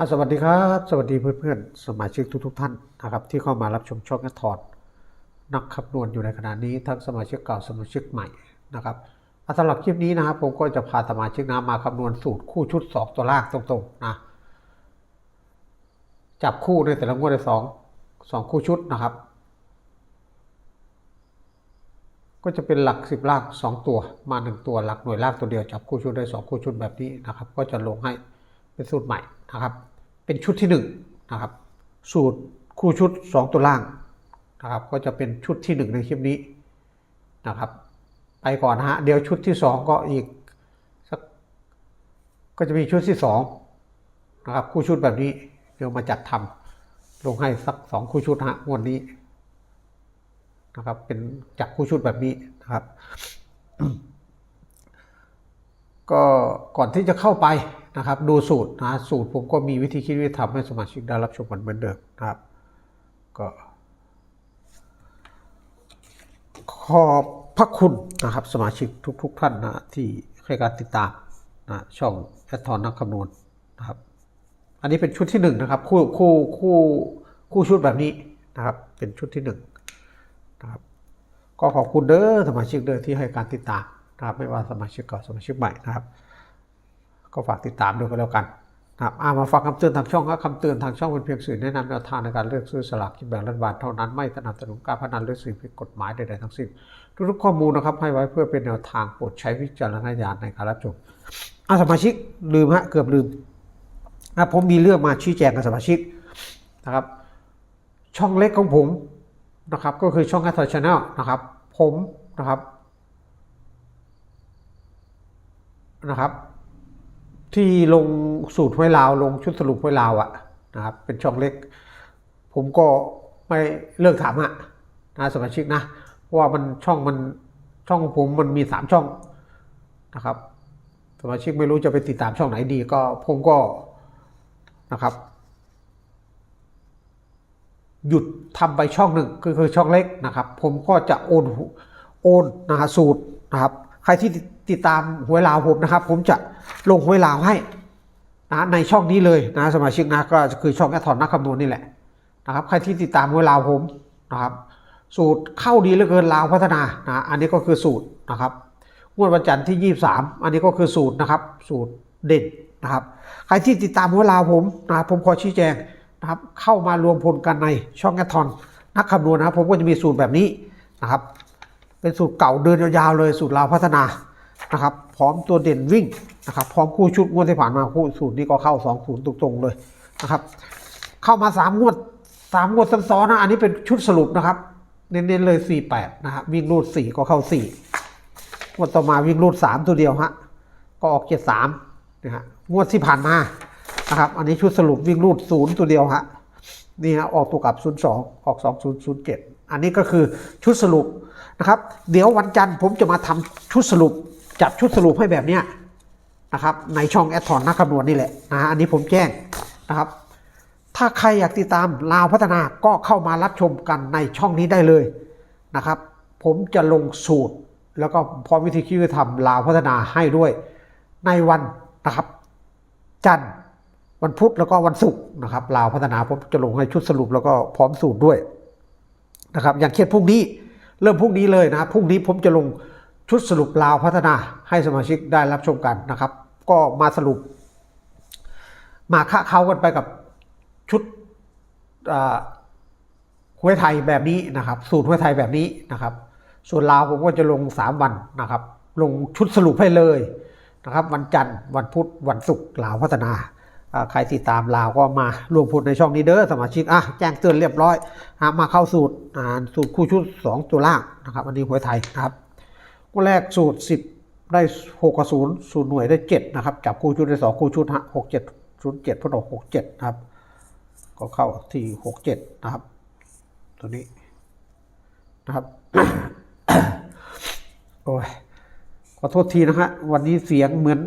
อสวัสดีครับ สวัสดีเพื่อนๆ สมาชิกทุกๆท่านนะครับที่เข้ามารับชมช่องแอดทอดนักคำนวณอยู่ในขณะนี้ทั้งสมาชิกเก่าสมาชิกใหม่นะครับสำหรับคลิปนี้นะครับผมก็จะพาสมาชิกนะมาคำนวณสูตรคู่ชุด 2 ตัวลางตรงๆนะจับคู่ในแต่ละงวดในสองสองคู่ชุดนะครับ ก็จะเป็นหลักสิบลางสองตัวมาหนึ่งตัวหลักหน่วยลางตัวเดียวจับคู่ชุดได้สองคู่ชุดแบบนี้นะครับ ก็จะลงให้เป็นสูตรใหม่ นะครับ เป็นชุดที่หนึ่งนะครับ สูตรคู่ชุดสองตัวล่างนะครับ ก็จะเป็นชุดที่หนึ่งในคลิปนี้นะครับ ไปก่อนนะฮะ เดี๋ยวชุดที่สองก็อีกสักก็จะมีชุดที่สองนะครับ คู่ชุดแบบนี้เดี๋ยวมาจัดทำลงให้สักสองคู่ชุดฮะงวดนี้นะครับ เป็นจับคู่ชุดแบบนี้นะครับ ก็ก่อนที่จะเข้าไปนะครับดูสูตรนะสูตรผมก็มีวิธีคิดวิธีทำให้สมาชิกได้รับชมกันเหมือนเดิมนะครับก็ขอบพระคุณนะครับสมาชิกทุกๆท่านนะที่ให้การติดตามนะช่องแอดทอนนักคำนวณนะครับ อันนี้เป็นชุดที่หนึ่งนะครับคู่คู่คู่คู่ชุดแบบนี้นะครับเป็นชุดที่หนึ่งนะครับก็ขอบคุณเด้อสมาชิกเด้อที่ให้การติดตาม นะครับไม่ว่าสมาชิกเก่าสมาชิกใหม่นะครับ ก็ฝากติดตามด้วยกันแล้วกันนะครับอามาฟังคำเตือนทางช่องครับคำเตือนทางช่องเป็นเพียงสื่อแนะนำแนวทางในการเลือกซื้อสลากกินแบ่งรัฐบาลเท่านั้นไม่สนับสนุนการพนันหรือสิ่งผิดกฎหมายใดๆทั้งสิ้นทุกๆข้อมูลนะครับให้ไว้เพื่อเป็นแนวทางโปรดใช้วิจารณญาณในการรับชมอาสมาชิกลืมฮะเกือบลืมนะผมมีเรื่องมาชี้แจงกับสมาชิกนะครับ ช่องเล็กของผมนะครับ ก็คือช่องแอททอชแนลนะครับ ผมนะครับ นะครับ ที่ลงสูตรห้วยลาวลงชุดสรุปห้วยลาวอะนะครับ เป็นช่องเล็ก ผมก็ไม่เลิกถามอะนะสมาชิกนะเพราะว่ามันช่องมันช่องผมมันมีสามช่องนะครับสมาชิกไม่รู้จะไปติดตามช่องไหนดีก็ผมก็นะครับ หยุดทำไปช่องหนึ่งก็คือช่องเล็กนะครับ ผมก็จะโอนโอนนะฮะสูตรนะครับ ใครที่ติดตามหวยลาวผมนะครับ ผมจะลงหวยลาวให้นะในช่องนี้เลยนะสมาชิกนะก็คือช่องแอทอนนักคำนวณนี่แหละนะครับ ใครที่ติดตามหวยลาวผมนะครับ สูตรเข้าดีเหลือเกินลาวพัฒนานะอันนี้ก็คือสูตรนะครับงวดวันจันทร์ที่ 23 อันนี้ก็คือสูตรนะครับ สูตรเด่นนะครับ ใครที่ติดตามหวยลาวผมนะครับผมขอชี้แจงนะครับ เข้ามารวมพลกันในช่องแอททอนนักคำนวณนะครับ ผมก็จะมีสูตรแบบนี้นะครับ เป็นสูตรเก่าเดินยาวๆเลยสูตรลาวพัฒนานะครับ พร้อมตัวเด่นวิ่งนะครับ พร้อมคู่ชุดงวดที่ผ่านมาคู่สูตรนี้ก็เข้า2องศูนย์ตรงๆเลยนะครับ เข้ามา3งวดสามงวดซ้อนๆนะอันนี้เป็นชุดสรุปนะครับ เน้นๆเลย 48นะครับวิ่งรูด4ก็เข้า4งวดต่อมาวิ่งรูด3ตัวเดียวฮะก็ออก73นะฮะงวดที่ผ่านมานะครับ อันนี้ชุดสรุปวิ่งรูดศูนย์ตัวเดียวฮะนี่ฮะออกตัวกลับ 0 2 ออก 2 0 0 7 อันนี้ก็คือชุดสรุปนะครับ เดี๋ยววันจันทร์ผมจะมาทำชุดสรุป จับชุดสรุปให้แบบเนี้ยนะครับ ในช่องแอดทอนนักคำนวณนี่แหละนะฮะอันนี้ผมแจ้งนะครับ ถ้าใครอยากติดตามลาวพัฒนาก็เข้ามารับชมกันในช่องนี้ได้เลยนะครับ ผมจะลงสูตรแล้วก็พร้อมวิธีคิดวิธีทำลาวพัฒนาให้ด้วย ในวันนะครับ จันทร์วันพุธแล้วก็วันศุกร์นะครับลาวพัฒนาผมจะลงให้ชุดสรุปแล้วก็พร้อมสูตรด้วย นะครับอย่างเช่นพรุ่งนี้เริ่มพรุ่งนี้เลยนะครับพรุ่งนี้ผมจะลงชุดสรุปลาวพัฒนาให้สมาชิกได้รับชมกันนะครับ ก็มาสรุป มาคะเขากันไปกับชุดหวยไทยแบบนี้นะครับ สูตรหวยไทยแบบนี้นะครับ ส่วนลาวผมก็จะลง 3 วันนะครับ ลงชุดสรุปให้เลยนะครับ วันจันทร์วันพุธวันศุกร์ลาวพัฒนา ใครติดตามลาวก็มาร่วมพูดในช่องนี้เด้อสมาชิกอะแจ้งเตือนเรียบร้อยอมาเข้าสูตรสูตรคู่ชุด 2 ตัวล่างนะครับอันนี้หวยไทยนะครับคู่แรกสูตร 10 ได้6กับ0ศูนย์หน่วยได้ 7 นะครับ จับคู่ชุดได้ 2 คู่ชุดฮะ6 7 0 7พุทธออก67นะครับ ก็เข้าที่67นะครับ ตัวนี้นะครับโอ้ยขอโทษทีนะฮะวันนี้เสียงเหมือน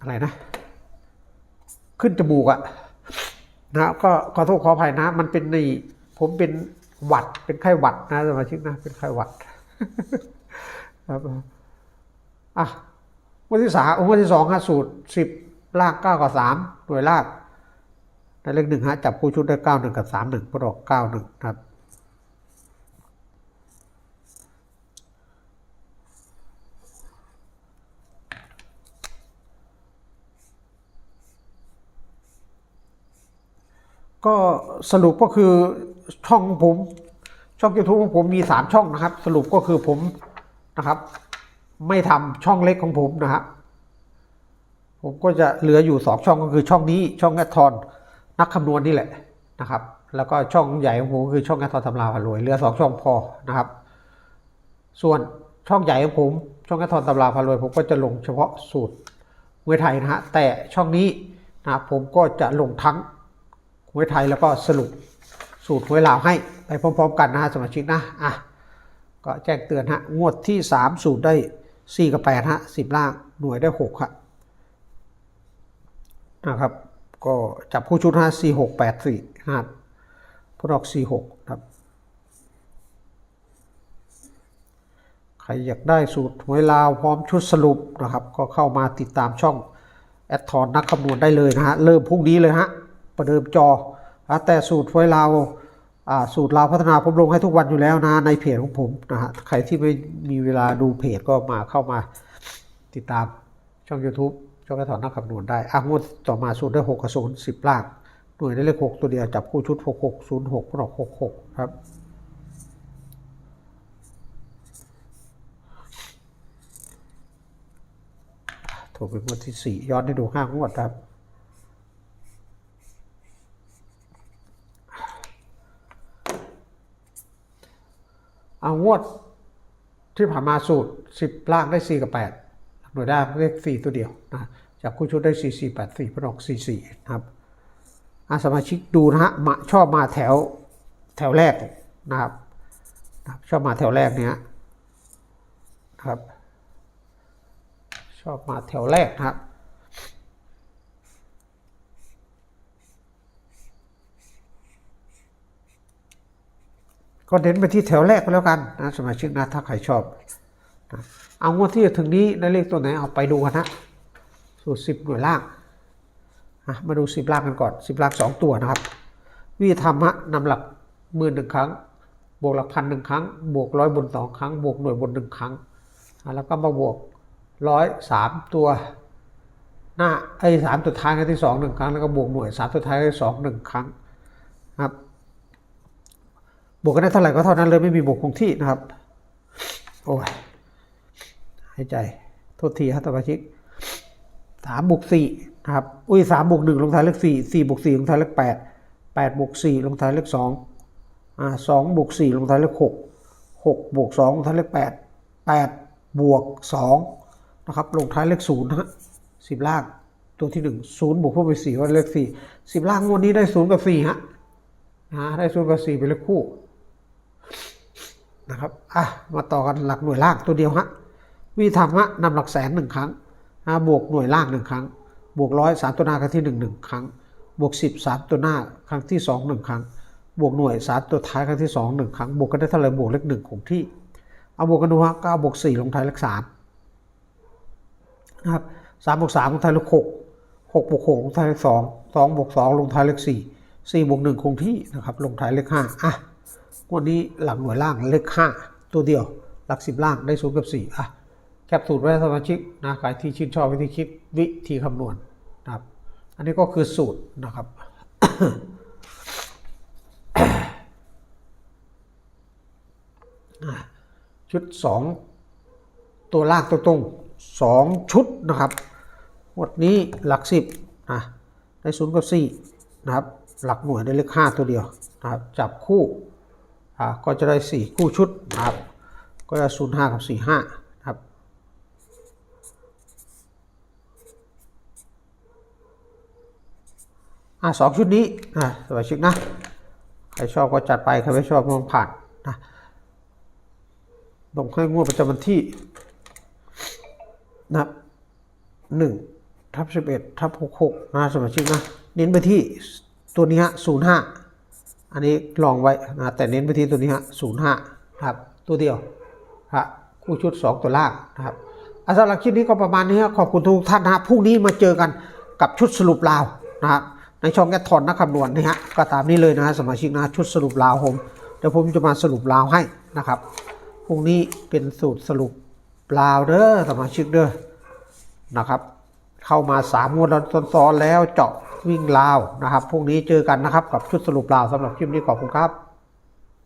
อะไรนะ ขึ้นจมูกอะนะก็ขอโทษขออภัยนะ มันเป็นในผมเป็นหวัดเป็นไข้หวัดนะสมาชิกนะเป็นไข้หวัดครับอะงวดที่สามงวดที่สองฮะสูตรสิบลางเก้ากับสามหน่วยลางในเลขหนึ่งฮะจับคู่ชุดได้เก้าหนึ่งกับสามหนึ่งประดอกเก้าหนึ่งครับ ก็สรุปก็คือช่องของผม ช่องยูทูบของผมมีสามช่องนะครับ สรุปก็คือผมนะครับ ไม่ทำช่องเล็กของผมนะครับผมก็จะเหลืออยู่สองช่องก็คือช่องนี้ช่องแอดทอนนักคำนวณนี่แหละนะครับ แล้วก็ช่องใหญ่ของผมคือช่องแอดทอนทำลาพารวยเหลือสองช่องพอนะครับ ส่วนช่องใหญ่ของผมช่องแอดทอนตำราพารวย ผมก็จะลงเฉพาะสูตรมวยไทยนะฮะแต่ช่องนี้นะผมก็จะลงทั้ง มวยไทยแล้วก็สรุปสูตรมวยลาวให้ไปพร้อมๆกันนะฮะสมาชิกนะอะก็แจ้งเตือนฮะงวดที่ 3 สูตรได้ 4 กับ8ฮะ10 ล่างหน่วยได้6ครับนะครับ ก็จับคู่ชุด5 4 6 8 4นะครับพวกดอก4 6ครับใครอยากได้สูตรหวยลาวพร้อมชุดสรุปนะครับ ก็เข้ามาติดตามช่องแอดทอนนักคำนวณได้เลยนะฮะเริ่มพรุ่งนี้เลยฮะ ประเดิมจอแต่สูตรหวยลาวสูตรลาวพัฒนาผมลงให้ทุกวันอยู่แล้วนะในเพจของผมนะฮะใครที่ไม่มีเวลาดูเพจก็มาเข้ามาติดตามช่อง YouTube ช่องแอดทอนนักคำนวณได้อะงวดต่อมาสูตรได้6กับ0 10ล่างหน่วยได้เลข6ตัวเดียวจับคู่ชุด6 6 0 6ปลอก66ครับถูกเป็นงวดที่สี่ย้อนให้ดูห้างวดครับ เอางวดที่ผ่านมาสูตรสิบล่างได้สี่กับแปดหน่วยได้เลขสี่ตัวเดียวนะจากคู่ชุดได้สี่สี่แปดสี่พนอกสี่สี่นะครับอาสมาชิกดูนะฮะมาชอบมาแถวแถวแรกนะครับนะครับ ชอบมาแถวแรกเนี้ยครับ ชอบมาแถวแรกนะครับ ก็เน้นไปที่แถวแรกก็แล้วกันนะสมาชิกนะถ้าใครชอบนะเอางวดที่จะถึงนี้ในเลขตัวไหนเอาไปดูกันนะสูตรสิบหน่วยล่างอะมาดูสิบล่างกันก่อนสิบล่างสองตัวนะครับ วิธีทำฮะนำหลักหมื่นหนึ่งครั้ง บวกหลักพันหนึ่งครั้ง บวกร้อยบนสองครั้ง บวกหน่วยบนหนึ่งครั้ง แล้วก็มาบวกร้อยสามตัวหน้าไอ้สามตัวท้ายครั้งที่สองหนึ่งครั้งแล้วก็บวกหน่วยสามตัวท้ายครั้งที่สองหนึ่งครั้งครับ บวกกันได้เท่าไหร่ก็เท่านั้นเลยไม่มีบวกคงที่นะครับ โอ้ยหายใจ โทษทีครับสมาชิกสามบวกสี่นะครับอุ้ยสามบวกหนึ่งลงท้ายเลขสี่สี่บวกสี่ลงท้ายเลขแปดแปดบวกสี่ลงท้ายเลขสองอ่าสองบวกสี่ลงท้ายเลขหกหกบวกสองลงท้ายเลขแปดแปดบวกสองนะครับลงท้ายเลขศูนย์นะฮะสิบล่างตัวที่หนึ่งศูนย์บวกเพิ่มไปสี่ก็เลขสี่สิบล่างงวดนี้ได้ศูนย์กับสี่ฮะนะได้ศูนย์กับสี่เป็นเลขคู่ นะครับ อะ มาต่อกันหลักหน่วยล่างตัวเดียวฮะ วิธีทำฮะนำหลักแสนหนึ่งครั้งนะบวกหน่วยล่างหนึ่งครั้ง บวกร้อยสามตัวหน้าครั้งที่หนึ่งหนึ่งครั้ง บวกสิบสามตัวหน้าครั้งที่สองหนึ่งครั้ง บวกหน่วยสามตัวท้ายครั้งที่สองหนึ่งครั้ง บวกกันได้เท่าไหร่บวกเลขหนึ่งคงที่ เอาบวกกันดูฮะเก้าบวกสี่ลงท้ายเลขสามนะครับสามบวกสามลงท้ายเลขหกหกบวกหกลงท้ายเลขสองสองบวกสองลงท้ายเลขสี่สี่บวกหนึ่งคงที่นะครับ ลงท้ายเลขห้าอะ วันนี้หลักหน่วยล่างเลขห้าตัวเดียว หลักสิบล่างได้ศูนย์กับสี่อะแคปสูตรไว้สมาชิกนะใครที่ชื่นชอบวิธีคิดวิธีคำนวณนะครับ อันนี้ก็คือสูตรนะครับชุดสองตัวล่างตัวตรงสองชุดนะครับงวันนี้หลักสิบนะได้ศูนย์กับสี่นะครับ หลักหน่วยได้เลขห้าตัวเดียวนะครับจับคู่ อ่าก็จะได้สี่คู่ชุดนะครับก็จะศูนย์ห้ากับสี่ห้านะครับอ่าสองชุดนี้นะสมาชิกนะใครชอบก็จัดไปใครไม่ชอบก็ผ่านนะลงให้งวดประจำวันที่นะหนึ่งทับสิบเอ็ดทับหกหกนะสมาชิกนะเน้นไปที่ตัวนี้ฮะศูนย์ห้า อันนี้ลองไว้นะแต่เน้นไปที่ตัวนี้ฮะศูนย์ห้าครับตัวเดียวฮะคู่ชุด 2 ตัวล่างนะครับอะสำหรับคลิปนี้ก็ประมาณนี้ครับขอบคุณทุกท่านนะฮะพรุ่งนี้มาเจอกันกับชุดสรุปลาวนะฮะในช่องแกทอนนักคำนวณนะฮะก็ตามนี้เลยนะฮะสมาชิกนะชุดสรุปลาวผมเดี๋ยวผมจะมาสรุปลาวให้นะครับพรุ่งนี้เป็นสูตรสรุปลาวเด้อสมาชิกเด้อนะครับ เข้ามาสามงวดซ้อนๆแล้วเจาะ วิ่งลาวนะครับพรุ่งนี้เจอกันนะครับกับชุดสรุปลาวสำหรับคลิปนี้ขอบคุณครับ